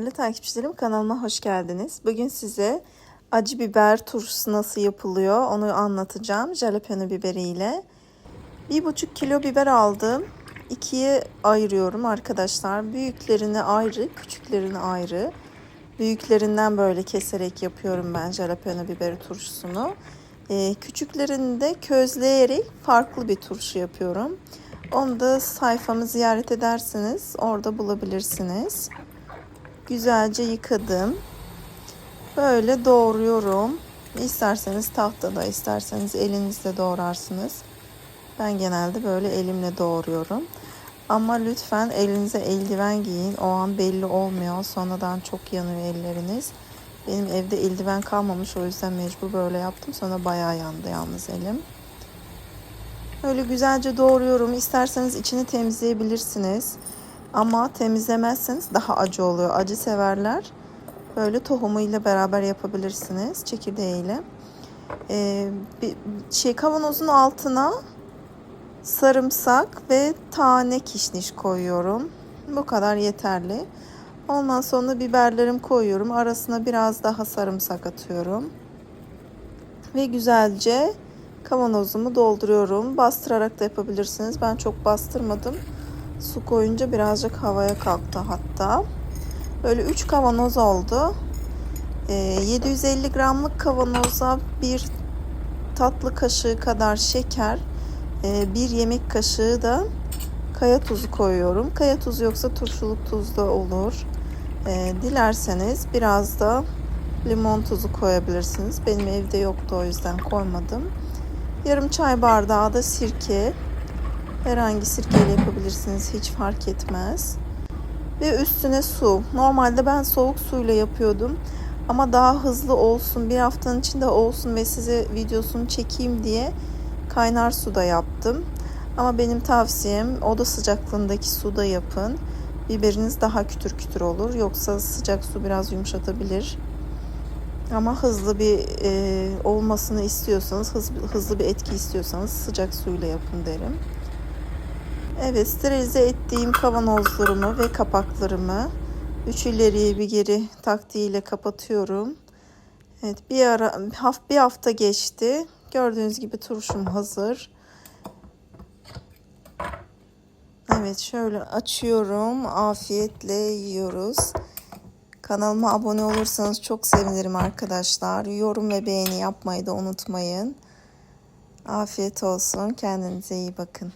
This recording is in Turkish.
Değerli takipçilerim kanalıma hoş geldiniz. Bugün size acı biber turşusu nasıl yapılıyor onu anlatacağım. Jalapeno biberiyle. Bir buçuk kilo biber aldım. İkiye ayırıyorum arkadaşlar. Büyüklerini ayrı, küçüklerini ayrı. Büyüklerinden böyle keserek yapıyorum ben jalapeno biberi turşusunu. Ee, küçüklerini de közleyerek farklı bir turşu yapıyorum. Onu da sayfamı ziyaret ederseniz orada bulabilirsiniz. Güzelce yıkadım. Böyle doğruyorum. İsterseniz tahtada, isterseniz elinizle doğrarsınız. Ben genelde böyle elimle doğruyorum. Ama lütfen elinize eldiven giyin. O an belli olmuyor. Sonradan çok yanıyor elleriniz. Benim evde eldiven kalmamış o yüzden mecbur böyle yaptım. Sonra bayağı yandı yalnız elim. Öyle güzelce doğruyorum. İsterseniz içini temizleyebilirsiniz. Ama temizlemezseniz daha acı oluyor. Acı severler. Böyle tohumuyla beraber yapabilirsiniz. Çekirdeğiyle. Ee, bir şey kavanozun altına sarımsak ve tane kişniş koyuyorum. Bu kadar yeterli. Ondan sonra biberlerim koyuyorum. Arasına biraz daha sarımsak atıyorum. Ve güzelce kavanozumu dolduruyorum. Bastırarak da yapabilirsiniz. Ben çok bastırmadım. Su koyunca birazcık havaya kalktı hatta. Böyle 3 kavanoz oldu. Ee, 750 gramlık kavanoza bir tatlı kaşığı kadar şeker, e, bir yemek kaşığı da kaya tuzu koyuyorum. Kaya tuzu yoksa turşuluk tuz da olur. E, dilerseniz biraz da limon tuzu koyabilirsiniz. Benim evde yoktu o yüzden koymadım. Yarım çay bardağı da sirke. Herhangi sirkeyle yapabilirsiniz. Hiç fark etmez. Ve üstüne su. Normalde ben soğuk suyla yapıyordum. Ama daha hızlı olsun, bir haftanın içinde olsun ve size videosunu çekeyim diye kaynar suda yaptım. Ama benim tavsiyem oda sıcaklığındaki suda yapın. Biberiniz daha kütür kütür olur. Yoksa sıcak su biraz yumuşatabilir. Ama hızlı bir e, olmasını istiyorsanız, hızlı, hızlı bir etki istiyorsanız sıcak suyla yapın derim. Evet, sterilize ettiğim kavanozlarımı ve kapaklarımı üç ileriye bir geri taktiğiyle kapatıyorum. Evet, bir ara bir hafta geçti. Gördüğünüz gibi turşum hazır. Evet, şöyle açıyorum. Afiyetle yiyoruz. Kanalıma abone olursanız çok sevinirim arkadaşlar. Yorum ve beğeni yapmayı da unutmayın. Afiyet olsun. Kendinize iyi bakın.